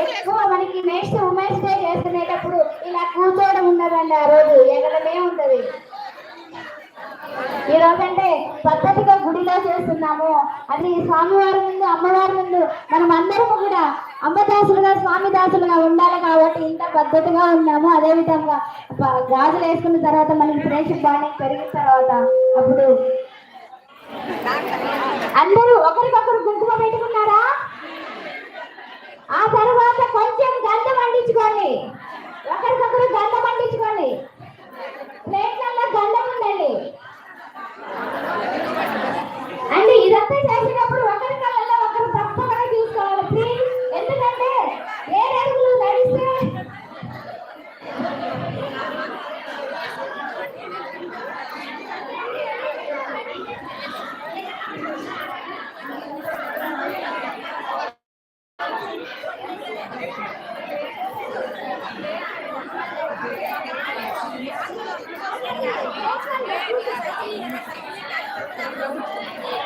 ఎక్కువ మనకి next women's day చేసుకునేటప్పుడు ఇలా కూర్చోవడం ఉండదండి ఆ రోజు. ఎగడమే ఉంటది. ఈ రోజంటే పద్ధతిగా గుడిలో చేస్తున్నాము. అది స్వామివారి ముందు అమ్మవారి ముందు మనం అందరము కూడా అమ్మదాసులుగా స్వామి దాసులుగా ఉండాలి కాబట్టి ఇంత పద్ధతిగా ఉన్నాము. అదే విధంగా గాజులు వేసుకున్న తర్వాత మనకి ఫ్రెండ్షిప్ బాండింగ్ పెరిగిన తర్వాత అప్పుడు అందరూ ఒకరికొకరు కుంకుమ పెట్టి ఆ తర్వాత కొంచెం గంధం పండించుకోండి. ఒకరికొకరు గంధం పండించుకోండి. ప్లేట్లలో గంధం ఉండండి అండి ఇదంతా చేసినప్పుడు ఒకరి కళ్ళల్లో ఒకరు తప్పకుండా చూసుకోవాలి ప్లీజ్ ఎందుకంటే ఏ అడుగులు నడిస్తే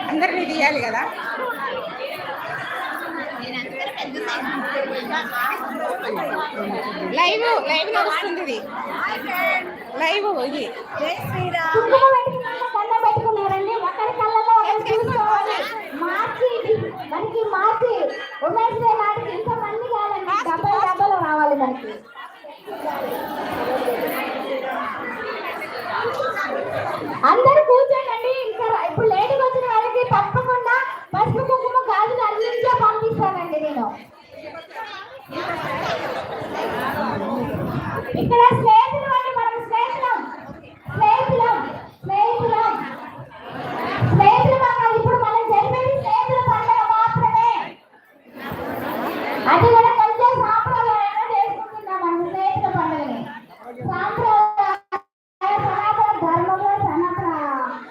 అందరినీ తీయాలి లైవ్ లైవ్ నడుస్తుంది ఇది. లైవ్ ఇది. పెట్టుకున్నాక దండం పెట్టుకున్నారండి ఒకరి కళ్ళల్లో ఒకరు చూసుకోవాలి మార్చి మనకి మార్చి ఉమెన్స్ డే నాటికి ఇంత మంది కాదండి డబ్బలు డబ్బలు రావాలి మనకి అందరూ కూర్చోండి ఇంకా ఇప్పుడు లేటుగా వచ్చిన వాళ్ళకి తప్పకుండా పసుపు కుంకుమ గాజులు అందించే పంపిస్తానండి నేను ఇక్కడ స్నేహితులు అంటే మనం స్నేహితులం. స్నేహితులం. స్నేహితులం. స్నేహితులు కాదు ఇప్పుడు మనం జరిపేది స్నేహితుల పండుగ మాత్రమే. అది కూడా కొంచెం సాంప్రదాయంగా చేసుకుంటున్నాం మనం స్నేహితుల పండుగని. సాంప్రదాయ సనాతన ధర్మంలో సనాతన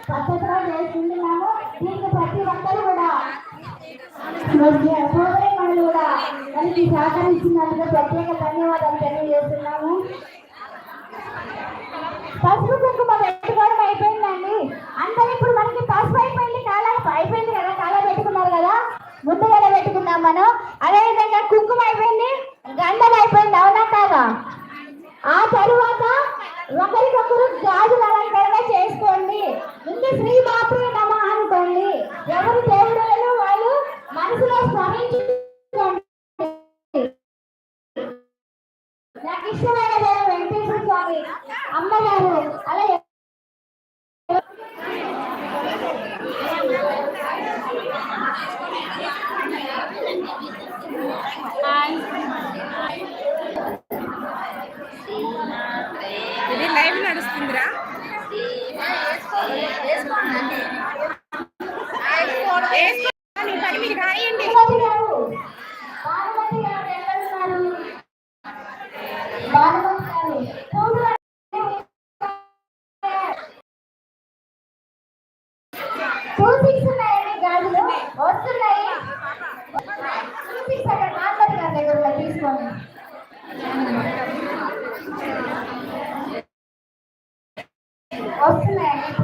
పద్ధతిలో చేసుకుంటున్నాము. దీనికి ప్రతి ఒక్కరు కూడా మనకి సహకరించినందుకు ప్రత్యేక ధన్యవాదాలు తెలియజేస్తున్నాము. పసుపు కుంకుమ పెట్టుకోవడం అయిపోయిందండి. అందరూ ఇప్పుడు మనకి పసుపు అయిపోయింది కాలా అయిపోయింది కదా కాలా పెట్టుకున్నారు కదా. ముందుగా పెట్టుకున్నాం మనం. అదేవిధంగా కుంకుమ అయిపోయింది గంధం అయిపోయింది అవునా ఇది లైవ్ నడుస్తుందిరా. వేసుకో. నీ పని మీరు రాయండి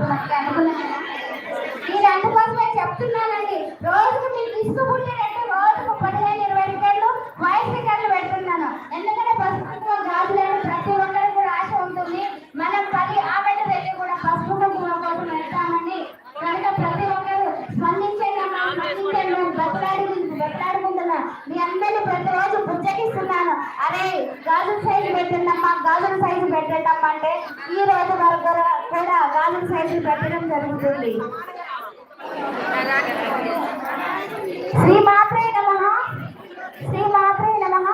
మనకి అనుకున్నాను నేను అందుకోసమే చెప్తున్నానండి. రోజుకు మీరు తీసుకుపుట్టినట్టు రోజుకు పదిహేను ఇరవై టికెట్లు వయసు టికెట్లు పెడుతున్నాను. ఎందుకంటే పసుపు గాజులను ప్రతి ఒక్కరికి కూడా ఆశ ఉంటుంది. మనం పది ఆమెను వెళ్ళి కూడా పసుపు కుంకుమ కోసం వెళ్తామని కనుక ప్రతి ఒక్కరు స్పందించండి అమ్మా స్పందించండి నేను బతలాడి బతలాడుకుంటున్నా మీ అందరినీ ప్రతిరోజు బుజ్జగిస్తున్నాను అరే గాజుల సైజు పెట్టండమ్మా గాజుల సైజు పెట్టండమ్మా అంటే ఈ రోజు వరకు కూడా వాళ్ళకి సైజు పెట్టడం జరుగుతుంది. శ్రీ మాత్రే నమ. శ్రీ మాత్రే నమ.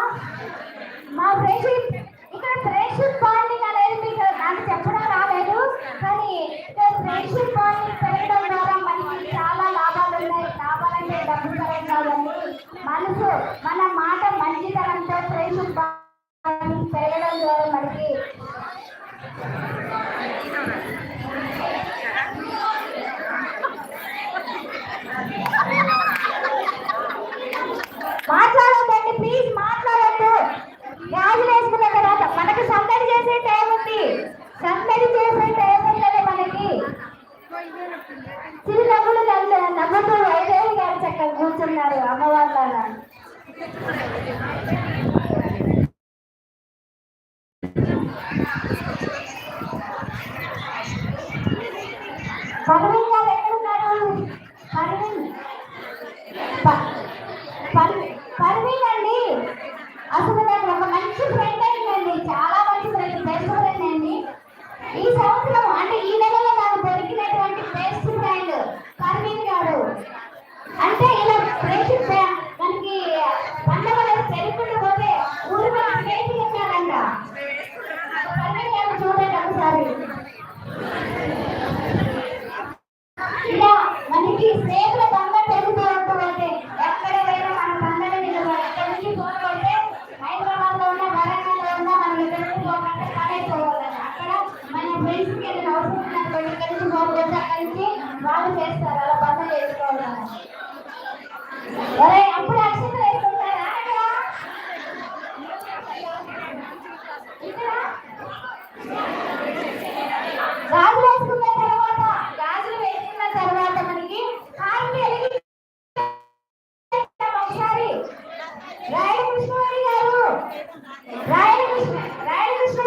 మా ఫ్రెండ్షిప్ ఇక్కడ ఫ్రెండ్షిప్ బాండింగ్ అనేది మీకు నాకు చెప్పడం రాలేదు కానీ ఇక్కడ ఫ్రెండ్షిప్ బాండింగ్ పెరగడం ద్వారా మనకి చాలా లాభాలు ఉన్నాయి. లాభాలంటే డబ్బు పరం కాదండి. మనసు మన మాట మంచితనంతో ఫ్రెండ్షిప్ బాండింగ్ పెరగడం ద్వారా మనకి మాట్లాడకండి ప్లీజ్ మాట్లాడద్దు. గాజులు వేసుకున్న తర్వాత మనకు సందడి చేసే టైం ఉంది. సందడి చేసే టైం ఉంటుంది మనకి. చిరు నవ్వులు నవ్వుతూ వైదేవి గారు చక్కగా కూర్చున్నారు అమ్మవారి వాళ్ళు చేస్తారు అలా బంద చేసుకోవాలి అప్పుడు అక్షత వేసుకుంటారా? గాజులు వేసుకున్న తర్వాత గాజులు వేసుకున్న తర్వాత మనకి కాళ్ళు వెలిగి ఒకసారి. రాయల కృష్ణవాణి గారు. రాయల కృష్ణ రాయల కృష్ణ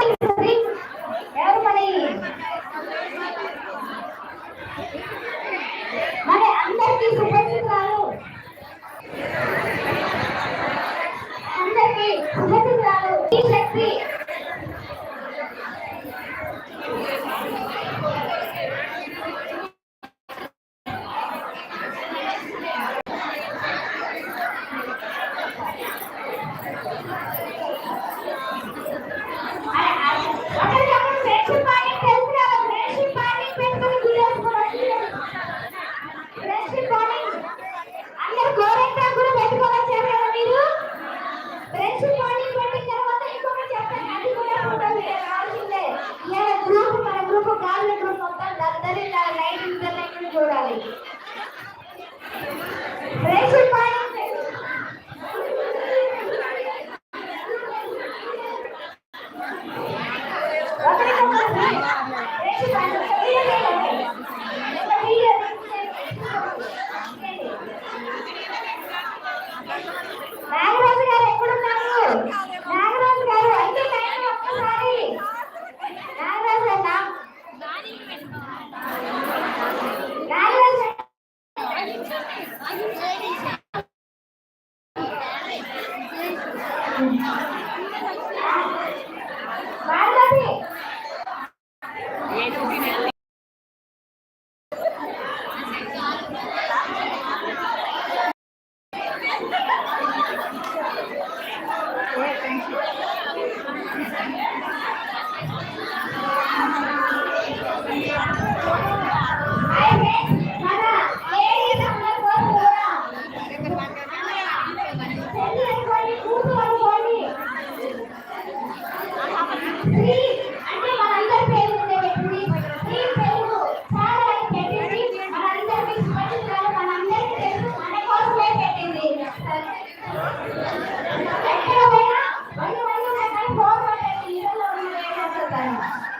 Deus.